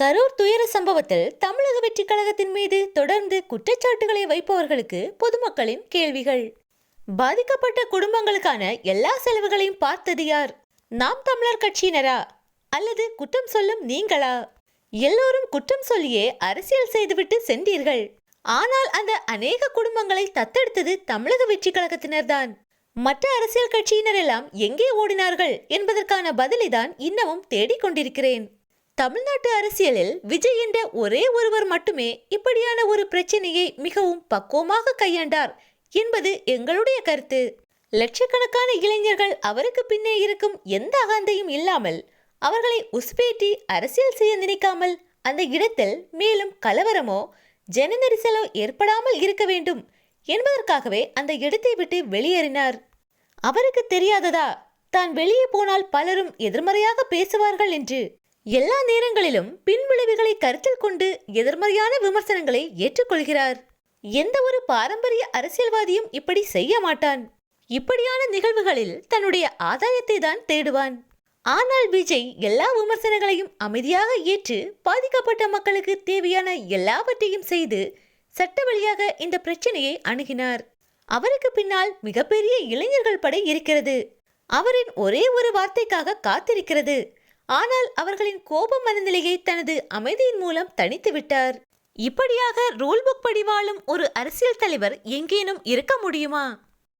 கரூர் துயர சம்பவத்தில் தமிழக வெற்றிக் கழகத்தின் மீது தொடர்ந்து குற்றச்சாட்டுகளை வைப்பவர்களுக்கு பொதுமக்களின் கேள்விகள். பாதிக்கப்பட்ட குடும்பங்களுக்கான எல்லா செலவுகளையும் பார்த்தது யார்? நாம் தமிழர் கட்சியினரா? அல்லது குற்றம் சொல்லும் நீங்களா? எல்லோரும் குற்றம் சொல்லியே அரசியல் செய்துவிட்டு சென்றீர்கள். ஆனால் அந்த அநேக குடும்பங்களை தத்தெடுத்தது தமிழக வெற்றி கழகத்தினர்தான் மற்ற அரசியல் கட்சியினர் எல்லாம் எங்கே ஓடினார்கள் என்பதற்கான பதிலை தான் இன்னமும் தேடிக்கொண்டிருக்கிறேன். தமிழ்நாட்டு அரசியலில் விஜய் என்ற ஒரே ஒருவர் மட்டுமே இப்படியான ஒரு பிரச்சனையை மிகவும் பக்குவமாக கையாண்டார் என்பது எங்களுடைய கருத்து. லட்சக்கணக்கான இளைஞர்கள் அவருக்கு பின்னே இருக்கும் எந்த அகந்தையும் இல்லாமல் அவர்களை உஸ்பேட்டி அரசியல் செய்ய நினைக்காமல் அந்த இடத்தில் மேலும் கலவரமோ ஜனநெரிசலோ ஏற்படாமல் இருக்க வேண்டும் என்பதற்காகவே அந்த இடத்தை விட்டு வெளியேறினார். அவருக்கு தெரியாததா? தான் வெளியே போனால் பலரும் எதிர்மறையாக பேசுவார்கள் என்று எல்லா நேரங்களிலும் பின்விளைவுகளை கருத்தில் கொண்டு எதிர்மறையான விமர்சனங்களை ஏற்றுக்கொள்கிறார். எந்த ஒரு பாரம்பரிய அரசியல்வாதியும் இப்படி செய்ய மாட்டான். இப்படியான நிகழ்வுகளில் தன்னுடைய ஆதாயத்தை தான் தேடுவான். ஆனால் விஜய் எல்லா விமர்சனங்களையும் அமைதியாக ஏற்று பாதிக்கப்பட்ட மக்களுக்கு தேவையான எல்லாவற்றையும் செய்து சட்ட வழியாக இந்த பிரச்சனையை அணுகினார். அவருக்கு பின்னால் மிகப்பெரிய இளைஞர்கள் படை இருக்கிறது. அவரின் ஒரே ஒரு வார்த்தைக்காக காத்திருக்கிறது. ஆனால் அவர்களின் கோப மனநிலையை தனது அமைதியின் மூலம் தணித்து விட்டார். இப்படியாக ரூல் புக் படி வாழும் ஒரு அரசியல் தலைவர் எங்கேனும் இருக்க முடியுமா?